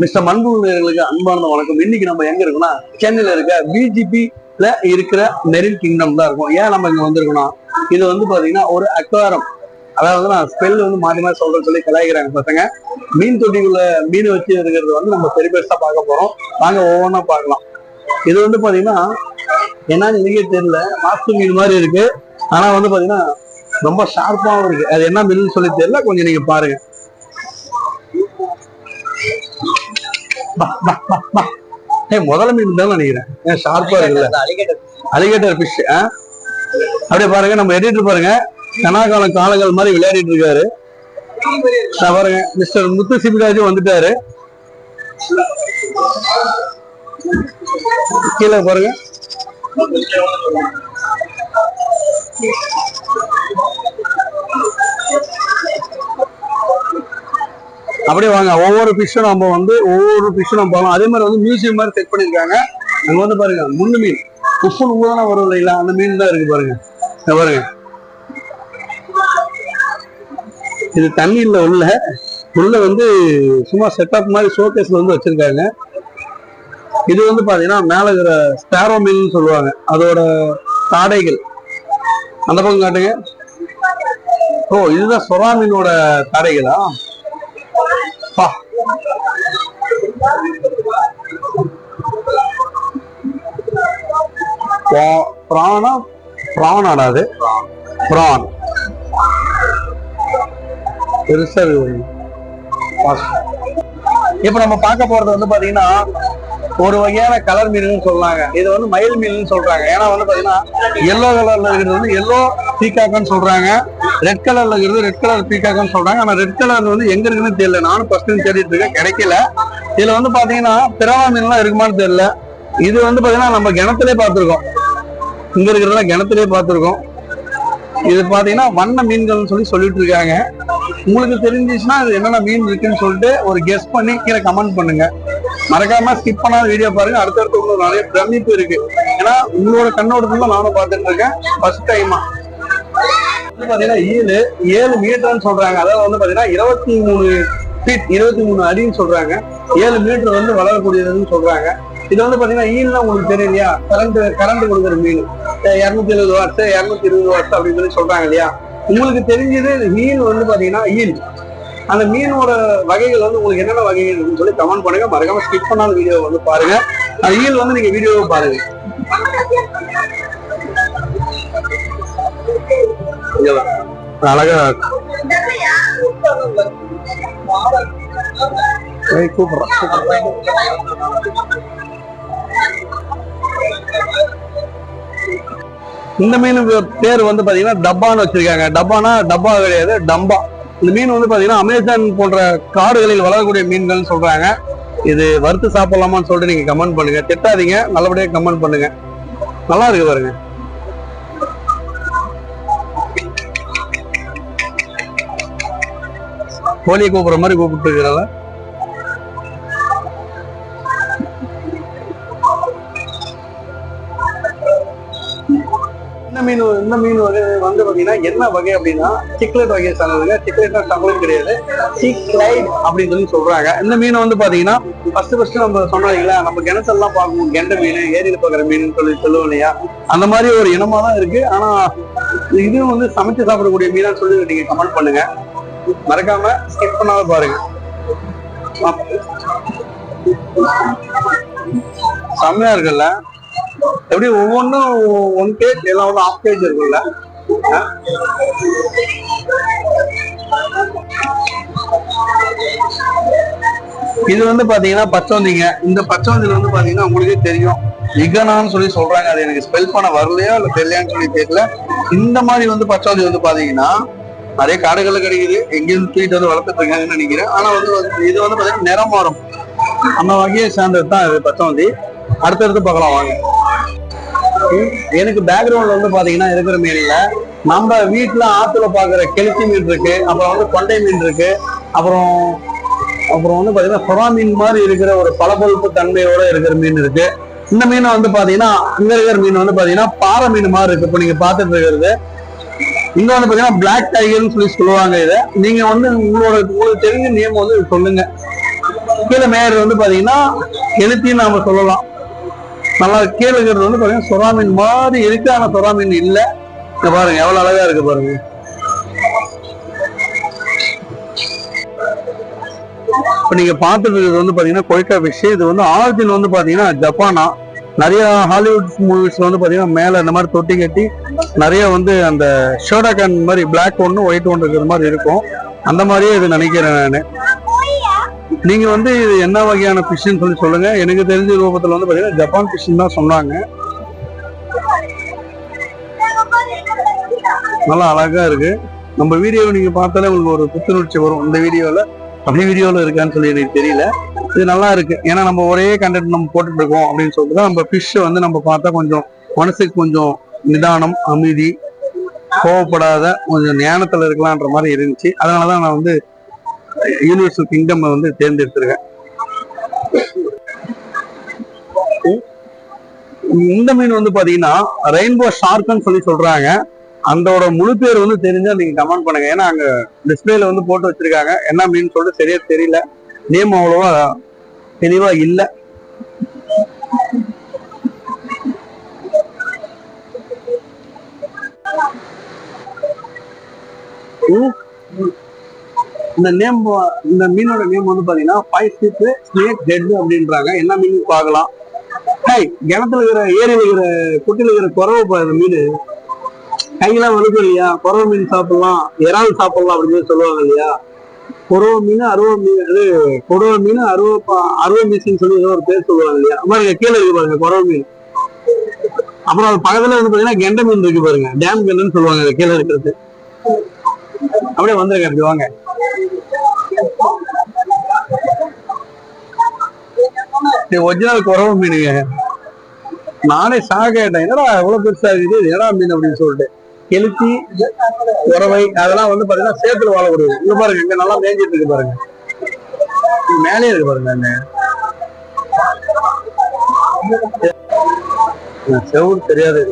Mister மண்புனியர்களுக்கு அன்பான வணக்கம். இன்னைக்கு நம்ம எங்க இருக்கோம்னா சென்னையில இருக்க பிஜிபில இருக்கிற மெரின் கிங்டம் தான் இருக்கும். ஏன் நம்ம இங்க வந்திருக்கோம்னா இது வந்து பாத்தீங்கன்னா ஒரு அக்வாரம். அதாவது நான் ஸ்பெல் வந்து மாறி மாதிரி சொல்றேன்னு சொல்லி கலாய்க்கிறாங்க பசங்க. மீன் தொட்டிக்குள்ள மீன் வச்சு இருக்கிறது வந்து நம்ம பெரிய பெருசா பார்க்க போறோம். வாங்க ஒவ்வொன்றா பார்க்கலாம். இது வந்து பாத்தீங்கன்னா என்னன்னு எனக்கே தெரியல. மாஸ்து மீன் மாதிரி இருக்கு. ஆனா வந்து பாத்தீங்கன்னா ரொம்ப ஷார்ப்பாவும் இருக்கு. அது என்ன மீன் சொல்லி தெரியல. கொஞ்சம் நீங்க பாருங்க. ஏய் முதல்ல மீன் தான் நினைக்கிறேன் ஏன் ஷார்ப்பா இருக்குல்ல? அலிகேட்டர் ஃபிஷ் அப்படியே பாருங்க நம்ம எடிட்டர் பாருங்க. கனாகாலம் காலங்கள் மாதிரி விளையாடிட்டு இருக்காரு. பாருங்க மிஸ்டர் முத்து சிபிராஜ் வந்துட்டாரு. கீழே பாருங்க. அப்படியே வாங்க. ஒவ்வொரு ஃபிஷ்ஷும் நம்ம வந்து ஒவ்வொரு ஃபிஷ்ஷும் நம்ம போகலாம் அதே மாதிரி வந்து மியூசியம் மாதிரி செக் பண்ணியிருக்காங்க. அங்க வந்து பாருங்க முள்ளு மீன். உப்பு நூலான வரும் இல்லைங்களா? அந்த மீன் தான் இருக்கு பாருங்க. பாருங்க. இது தண்ணியில் உள்ள. உள்ள வந்து சும்மா செட்டப் மாதிரி ஷோகேஸ்ல வந்து வச்சிருக்காங்க. இது வந்து பாத்தீங்கன்னா மேல இருக்கிற ஸ்பேரோ மீன் சொல்லுவாங்க. அதோட தாடைகள். அந்த பக்கம் காட்டுங்க. ஓ இதுதான் சொரா மீனோட தாடைகளா? பா பிராணா பிரானாடா அது? பிரான் பெருசா இப்ப நம்ம பார்க்க போறது வந்து பாத்தீங்கன்னா ஒரு வகையான கலர் மீன் சொல்லலாங்க இது வந்து மயில் மீன் சொல்றாங்க. ஏன்னா வந்து பாத்தீங்கன்னா எல்லோ கலர்ல இருக்கிறது வந்து எல்லோ பீகாக்னு சொல்றாங்க. ரெட் கலர்ல இருக்கிறது ரெட் கலர் பீகாக்னு சொல்றாங்க. ஆனா ரெட் கலர் வந்து எங்க இருக்குன்னு தெரியல. நானும் ஃபர்ஸ்ட் தேடிட்டு இருக்கேன். கிடைக்கல. இதுல வந்து பாத்தீங்கன்னா பிறவா மீன்லாம் இருக்குமான்னு தெரியல. இது வந்து பாத்தீங்கன்னா நம்ம கிணத்துலயே பார்த்துருக்கோம். இங்க இருக்கிறதெல்லாம் கிணத்துலயே பார்த்துருக்கோம். இது பாத்தீங்கன்னா வண்ண மீன்கள்னு சொல்லி சொல்லிட்டு இருக்காங்க. உங்களுக்கு தெரிஞ்சிச்சுன்னா இது என்னென்ன மீன் இருக்குன்னு சொல்லிட்டு ஒரு கெஸ் பண்ணி கீழே கமெண்ட் பண்ணுங்க. மறக்காம ஸ்கிப் பண்ணாத வீடியோ பாருங்க. அடுத்தடுத்து உங்களுக்கு நிறைய பிரமிப்பு இருக்கு. ஏன்னா உங்களோட கண்ணோட்டத்துல நானும் பார்த்துட்டு இருக்கேன். ஃபர்ஸ்ட் டைமா வந்து பாத்தீங்கன்னா ஏழு ஏழு மீட்டர்னு சொல்றாங்க. அதாவது வந்து பாத்தீங்கன்னா இருபத்தி மூணு ஃபீட் இருபத்தி மூணு அடின்னு சொல்றாங்க. ஏழு மீட்டர் வந்து வளரக்கூடியதுன்னு சொல்றாங்க. இது வந்து பாத்தீங்கன்னா ஈல்னா உங்களுக்கு தெரியும் இல்லையா? கரண்ட் கரண்ட் கொடுக்குற மீன். இரநூத்தி எழுபது வாட்ஸ் இரநூத்தி இருபது வாட்ஸ் அப்படின்னு சொல்லி சொல்றாங்க இல்லையா? உங்களுக்கு தெரிஞ்சது மீன் வந்து பாத்தீங்கன்னா ஈல். அந்த மீனோட வகைகள் வந்து உங்களுக்கு என்னென்ன வகைகள் இருக்குன்னு சொல்லி கமெண்ட் பண்ணுங்க. மறக்காம ஸ்கிப் பண்ணாத வீடியோ வந்து பாருங்க. அந்த ஈல் வந்து நீங்க வீடியோவை பாருங்க. அழகா கூப்பிடுறேன். இந்த மீன் பேர் வந்து பாத்தீங்கன்னா டப்பான்னு வச்சிருக்காங்க. டப்பானா டப்பா கிடையாது டம்பா. இந்த மீன் வந்து பாத்தீங்கன்னா அமேசான் போன்ற காடுகளில் வளரக்கூடிய மீன்கள்னு சொல்றாங்க. இது வறுத்து சாப்பிடலாமான்னு சொல்லிட்டு நீங்க கமெண்ட் பண்ணுங்க. திட்டாதீங்க. நல்லபடியா கமெண்ட் பண்ணுங்க. நல்லா இருக்கு பாருங்க. கோழியை கூப்பிடுற மாதிரி கூப்பிட்டு இருக்கிறதா மீன் இந்த மீன் வகை வந்து பாத்தீங்கன்னா என்ன வகை அப்படின்னா சிக்லெட் வகையை சார்ந்ததுங்க. சிக்லெட்னா சாக்லேட் கிடையாது. சிக்லைட் அப்படின்னு சொல்லி சொல்றாங்க. இந்த மீன் வந்து பாத்தீங்கன்னா ஃபர்ஸ்ட் ஃபர்ஸ்ட் நம்ம சொன்னீங்களா நம்ம கிணத்தெல்லாம் பார்க்கணும் கெண்டை மீன் ஏரியில் பார்க்குற மீன் சொல்லி சொல்லுவோம் இல்லையா? அந்த மாதிரி ஒரு இனமா தான் இருக்கு. ஆனா இதுவும் வந்து சமைச்சு சாப்பிடக்கூடிய மீனான்னு சொல்லி நீங்க கமெண்ட் பண்ணுங்க. மறக்காம ஸ்கிப் பண்ணாத பாருங்க. செம்மையா இருக்குல்ல? எப்படி ஒவ்வொன்றும் ஒன் கேஜ் எல்லாம் வந்து ஆஃப் கேஜ் இருக்குல்ல இது வந்து பாத்தீங்கன்னா பச்சோந்திங்க. இந்த பச்சோந்தில வந்து பாத்தீங்கன்னா உங்களுக்கே தெரியும். இகனான்னு சொல்லி சொல்றாங்க. அது எனக்கு ஸ்பெல் பண்ண வரலையோ இல்ல தெரியலையான்னு சொல்லி தெரியல இந்த மாதிரி வந்து பச்சோந்தி வந்து பாத்தீங்கன்னா நிறைய காடுகள்ல கிடைக்குது. எங்கேயும் தூக்கிட்டு வந்து வளர்த்துட்டு இருக்காங்கன்னு நினைக்கிறேன். ஆனா வந்து இது வந்து பாத்தீங்கன்னா நிறம் மாறும் அந்த வகையை சேர்ந்தது தான் இது பச்சோந்தி. அடுத்தடுத்து பார்க்கலாம் வாங்க. எனக்கு பேக்ரவுண்ட்ல வந்து பாத்தீங்கன்னா இருக்கிற மீன்ல நம்ம வீட்டுல ஆத்துல பாக்குற கெளுத்தி மீன் இருக்கு. அப்புறம் வந்து கொண்டை மீன் இருக்கு. அப்புறம் அப்புறம் வந்து பாத்தீங்கன்னா சுறா மீன் மாதிரி இருக்கிற ஒரு பளபளப்பு தன்மையோட இருக்கிற மீன் இருக்கு. இந்த மீன் வந்து பாத்தீங்கன்னா அங்க இருக்கிற மீன் வந்து பாத்தீங்கன்னா பாறை மீன் மாதிரி இருக்கு. இப்ப நீங்க பாத்துட்டு இருக்கிறது. இங்க வந்து பாத்தீங்கன்னா பிளாக் டைகர்னு சொல்லி சொல்லுவாங்க இதை. நீங்க வந்து உங்களோட உங்களுக்கு தெரிஞ்ச நேம் வந்து சொல்லுங்க. கீழே மேயர் வந்து பாத்தீங்கன்னா எழுத்தின்னு நாம சொல்லலாம். நல்லா கேளுங்கிறது இருக்கிறது வந்து பாத்தீங்கன்னா சுறா மீன் மாதிரி இருக்கு ஆனா சுறா மீன் இல்ல. இங்க பாருங்க எவ்வளவு அழகா இருக்கு பாருங்க. இப்ப நீங்க பார்த்துட்டு இருக்கிறது வந்து பாத்தீங்கன்னா கொய்கா ஃபிஷ் இது வந்து ஆரிஜின் வந்து பாத்தீங்கன்னா ஜப்பானா. நிறைய ஹாலிவுட் மூவிஸ்ல வந்து பாத்தீங்கன்னா மேல இந்த மாதிரி தொட்டி கட்டி நிறைய வந்து அந்த ஷோடாகன் மாதிரி பிளாக் ஒன்று ஒயிட் ஒன்று இருக்கிற மாதிரி இருக்கும். அந்த மாதிரியே இது நினைக்கிறேன் நான். நீங்க வந்து இது என்ன வகையான ஃபிஷ்னு சொல்லி சொல்லுங்க. எனக்கு தெரிஞ்ச ரூபத்துல வந்து பாத்தீங்கன்னா ஜப்பான் ஃபிஷ்னு தான் சொன்னாங்க. நல்லா அழகா இருக்கு. நம்ம வீடியோவை நீங்க பார்த்தாலே உங்களுக்கு ஒரு புத்துணர்ச்சி வரும். இந்த வீடியோல அப்படி வீடியோல இருக்கான்னு சொல்லி எனக்கு தெரியல. இது நல்லா இருக்கு. ஏன்னா நம்ம ஒரே கண்டென்ட் நம்ம போட்டுட்டு இருக்கோம் அப்படின்னு சொல்லிட்டு தான் நம்ம ஃபிஷ்ஷை வந்து நம்ம பார்த்தா கொஞ்சம் மனசுக்கு கொஞ்சம் நிதானம் அமைதி கோவப்படாத கொஞ்சம் ஞானத்துல இருக்கலான்ற மாதிரி இருந்துச்சு. அதனாலதான் நான் வந்து யூனிவர்சல் கிங்டம் வந்து தேர்ந்தெடுத்திருக்கேன். இந்த மீன் வந்து பாத்தீங்கன்னா ரெயின்போ ஷார்க்குன்னு சொல்லி சொல்றாங்க. அந்தோட முழு பேர் வந்து தெரிஞ்சா நீங்க கமெண்ட் பண்ணுங்க. ஏன்னா அங்க டிஸ்பிளேல வந்து போட்டு வச்சிருக்காங்க. என்ன மீன் சொல்லிட்டு சரியா தெரியல. நேம் அவ்வளவா தெளிவா இல்ல. ம். இந்த நேம் இந்த மீனோட நேம் வந்து பாத்தீங்கன்னா ஃபைவ் ஸ்டிப் ஸ்னேக் டெட் அப்படின்றாங்க. என்ன மீன் பார்க்கலாம். ஹாய் கிணத்துல இருக்கிற ஏரியில இருக்கிற குட்டில இருக்கிற குறவை பாரு மீன். கையெல்லாம் வலுக்கும் இல்லையா? குறவை மீன் சாப்பிடலாம். இறால் சாப்பிடலாம் அப்படின்னு சொல்லி சொல்லுவாங்க இல்லையா? குறவை மீன் அருவ மீன் அது குறவை மீன் அருவ அருவ மீசின்னு சொல்லி ஏதோ ஒரு பேர் சொல்லுவாங்க இல்லையா? பாருங்க கீழே இருக்கு பாருங்க குறவை மீன். அப்புறம் அது பக்கத்துல வந்து பாத்தீங்கன்னா கெண்டை மீன் இருக்கு பாருங்க. டேம் கெண்டைன்னு சொல்லுவாங்க அது கீழே இருக்கிறது. அப்படியே வந்துருங்க அப்படி வாங்க. இது ஒரிஜினல் குறவு மீனுங்க. நானே சாக கேட்டேன். என்னடா எவ்வளவு பெருசா இருக்குது? என்னடா மீன் அப்படின்னு சொல்லிட்டு. கெளுத்தி உறவை அதெல்லாம் வந்து பாத்தீங்கன்னா சேத்துல வாழக்கூடியது இங்க பாருங்க இங்க நல்லா மேஞ்சிட்டு இருக்கு பாருங்க. மேலே இருக்கு பாருங்க அங்க தெரியாது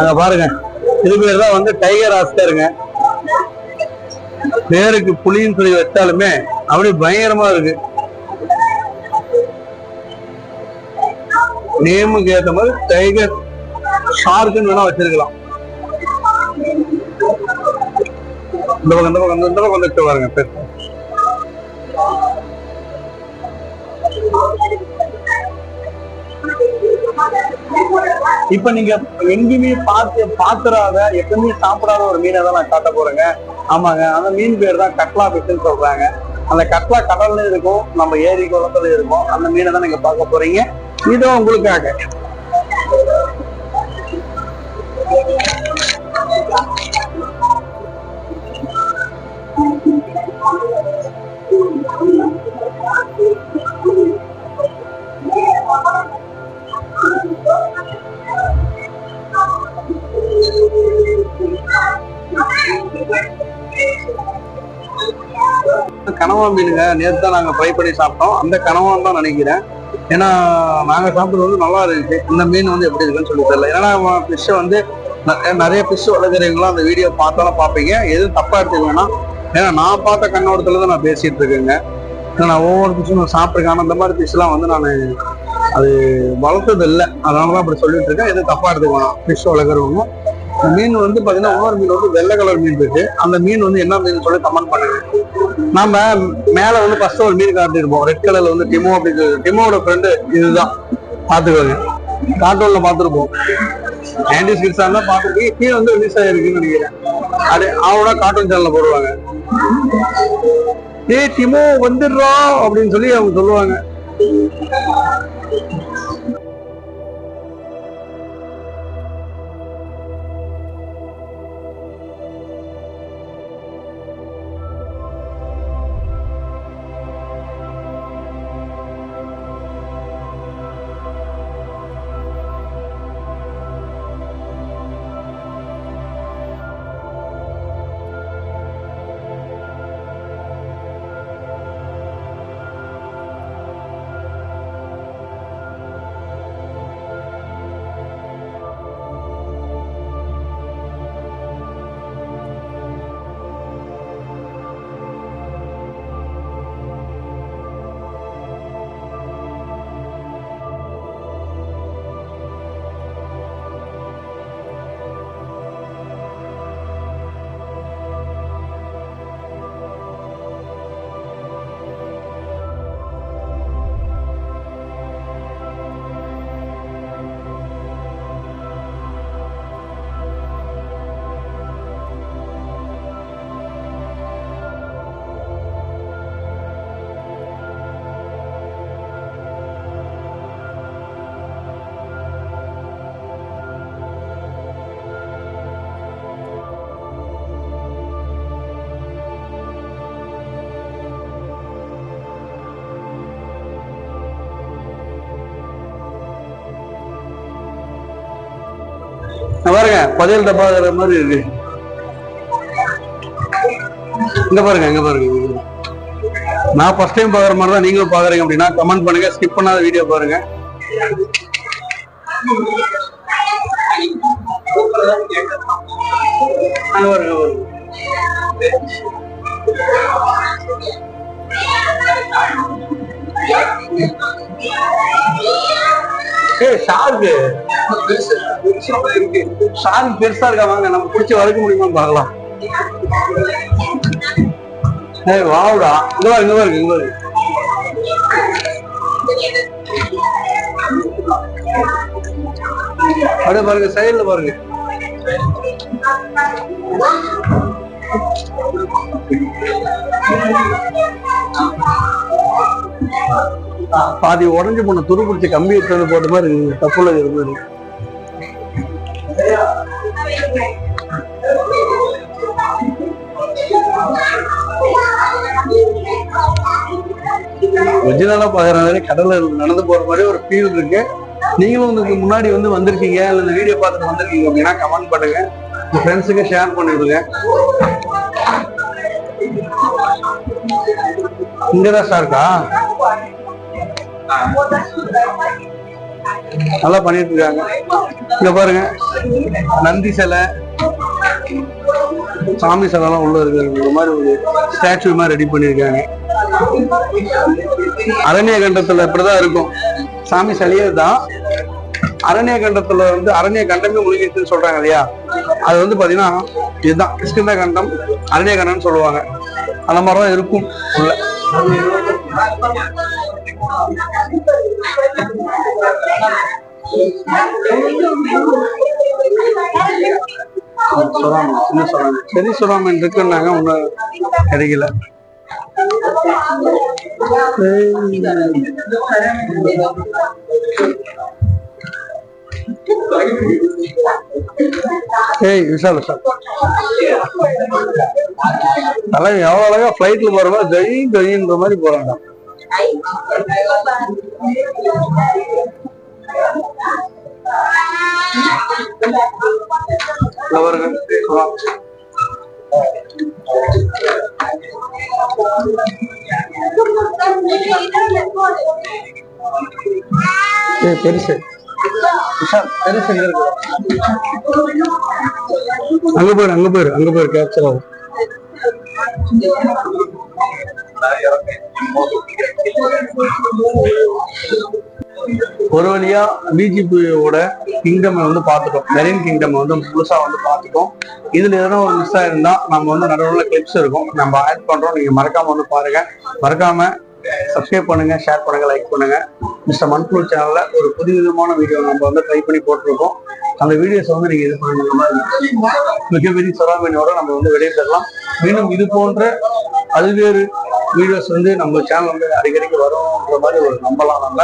அங்க பாருங்க. இது பேர் தான் வந்து டைகர் ஆஸ்கருங்க பேருக்கு புலின்னு சொல்லி வச்சாலுமே அப்படி பயங்கரமா இருக்கு. நேமுக்கு ஏத்த மாதிரி டைகர் ஷார்க்குன்னு வேணா வச்சிருக்கலாம். இந்த பக்கம் இந்த பக்கம் இந்த பக்கம் வந்துட்டு பாருங்க பேர். இப்ப நீங்க எங்கேயுமே பார்த்து பாத்துறாத எப்பவுமே சாப்பிடாத ஒரு மீனை தான் நான் காட்ட போறேங்க. ஆமாங்க அந்த மீன் பேர் தான் கட்லா ஃபிஷ்னு சொல்றாங்க. அந்த கட்லா கடல்ல இருக்கும் நம்ம ஏரி குளத்துல இருக்கும். அந்த மீனை தான் நீங்க பார்க்க போறீங்க. இதுவும் உங்களுக்காக. கனவா மீனுங்க. நேற்று தான் நாங்கள் ஃப்ரை பண்ணி சாப்பிட்டோம். அந்த கனவான்னு தான் நினைக்கிறேன். ஏன்னா நாங்கள் சாப்பிட்றது வந்து நல்லா இருந்துச்சு. இந்த மீன் வந்து எப்படி இருக்குன்னு சொல்லி தெரியல. ஏன்னா ஃபிஷ்ஷை வந்து நிறைய ஃபிஷ் வளர்க்குறவங்களும் அந்த வீடியோ பார்த்தாலும் பார்ப்பீங்க. எதுவும் தப்பாக எடுத்துக்க வேணாம். ஏன்னா நான் பார்த்த கண்ணோட்டத்துல தான் நான் பேசிட்டு இருக்கேங்க. ஏன்னா நான் ஒவ்வொரு ஃபிஷ்ஷும் நான் சாப்பிட்ருக்கேன் அந்த மாதிரி ஃபிஷ்லாம் வந்து நான் அது வளர்த்தது இல்லை அதனால தான் அப்படி சொல்லிட்டு இருக்கேன். எதுவும் தப்பாக எடுத்துக்க வேணாம். ஃபிஷ் வளர்க்குறவங்க. மீன் வந்து பாத்தீங்கன்னா இன்னொரு மீன் வந்து வெள்ளை கலர் மீன் இருக்கு. அந்த மீன் வந்து என்ன மீன் சொல்லி கமெண்ட் பண்ணுங்க. நாம மேல வந்து ஃபர்ஸ்ட் ஒரு மீன் காட்டிருப்போம் ரெட் கலர்ல வந்து டிமோ அப்படின்னு டிமோட ஃப்ரெண்டு இதுதான். பாத்துக்கோங்க கார்ட்டூன்ல பாத்துருப்போம் ஆன்டி ஸ்கிட்ஸா இருந்தா பாத்துருக்கீங்க கீழே வந்து ரிலீஸ் ஆயிருக்குன்னு நினைக்கிறேன். அது அவனோட கார்ட்டூன் சேனல்ல போடுவாங்க. ஏய் டிமோ வந்துடுறா அப்படின்னு சொல்லி அவங்க சொல்லுவாங்க. பாருங்க பதில் டப்பா மாதிரி இருக்கு. இங்க பாருங்க இங்க பாருங்க நான் ஃபர்ஸ்ட் டைம் பாக்குற மாதிரி தான் நீங்களும் பாக்குறீங்க அப்படின்னா கமெண்ட் பண்ணுங்க ஸ்கிப் பண்ணாத வீடியோ பாருங்க. பாருங்க பாருங்க, அங்க பெருசா இருக்கா? வாங்க நம்ம பிடிச்ச வளர்க்க முடியுமா பாக்கலாம் ஏய் வாவுடா. இங்க பாருங்க இங்க இருக்கு இங்க இருக்கு அப்படியே பாருங்க சைடுல பாருங்க. Thank you. பாதி உடஞ்சு போன துரு பிடிச்ச கம்பி எடுத்து போட்ட மாதிரி இருக்கு தப்புல இருந்தது. மாதிரி பாக்குற மாதிரி கடல்ல நடந்து போற மாதிரி ஒரு ஃபீல் இருக்கு. நீங்களும் இதுக்கு முன்னாடி வந்து வந்திருக்கீங்க இல்ல இந்த வீடியோ பார்த்துட்டு வந்திருக்கீங்க அப்படின்னா கமெண்ட் பண்ணுங்க. உங்க ஃப்ரெண்ட்ஸுக்கு ஷேர் பண்ணிவிடுங்க இங்கதான் இருக்கா? நல்லா பண்ணிட்டு இருக்காங்க இங்க பாருங்க. நந்தி சிலை சாமி சிலை எல்லாம் உள்ள இருக்கு. மாதிரி ஒரு ஸ்டாச்சு மாதிரி ரெடி பண்ணிருக்காங்க அரண்ய கண்டத்துல இப்படிதான் இருக்கும். சாமி சிலையே தான். அரண்ய கண்டத்துல வந்து அரண்ய கண்டமே முழுகிடுச்சுன்னு சொல்றாங்க இல்லையா? அது வந்து பாத்தீங்கன்னா இதுதான். கிருஷ்ண கண்டம் அரண்ய கண்டம்னு சொல்லுவாங்க. அந்த மாதிரிதான் இருக்கும் உள்ள. சொல்லாம சின்ன சொல்லாம சரி. சொல்லாம இருக்குன்னாங்க ஒன்னும் கிடைக்கல ஏய் விஷால் விஷால் தலைவன் எவ்வளோ அழகா ஃப்ளைட்டில் போகிற மாதிரி ஜெயின் ஜெயின்ற மாதிரி போறான்டா. இங்க பாருங்க வா. ஏய் பெருசு பெருசு அங்க போயிரு அங்க போயிரு அங்க போயிரு கேப்சர் ஆகும். ஒரு வழியா பிஜிபியோட கிங்டம் வந்து பார்த்துட்டோம். மெரின் கிங்டம் வந்து முழுசா வந்து பார்த்துட்டோம். இதுல எதனா ஒரு மிஸ் ஆயிருந்தா நம்ம வந்து நடுவில் கிளிப்ஸ் இருக்கும். நம்ம ஆட் பண்றோம். நீங்க மறக்காம வந்து பாருங்க. மறக்காம சப்ஸ்கிரைப் பண்ணுங்க ஷேர் பண்ணுங்க லைக் பண்ணுங்க. மிஸ்டர் மண்புழு சேனல்ல ஒரு புது விதமான வீடியோ நம்ம வந்து ட்ரை பண்ணி போட்டிருக்கோம். அந்த வீடியோஸ் வந்து நீங்க இது பண்ணுங்க மிகப்பெரிய சொராமீனோட நம்ம வந்து வெளியே தரலாம். மீண்டும் இது போன்ற பல்வேறு வீடியோஸ் வந்து நம்ம சேனல் வந்து அடிக்கடிக்கு வரும்ன்ற மாதிரி ஒரு நம்பலாம் நம்ம.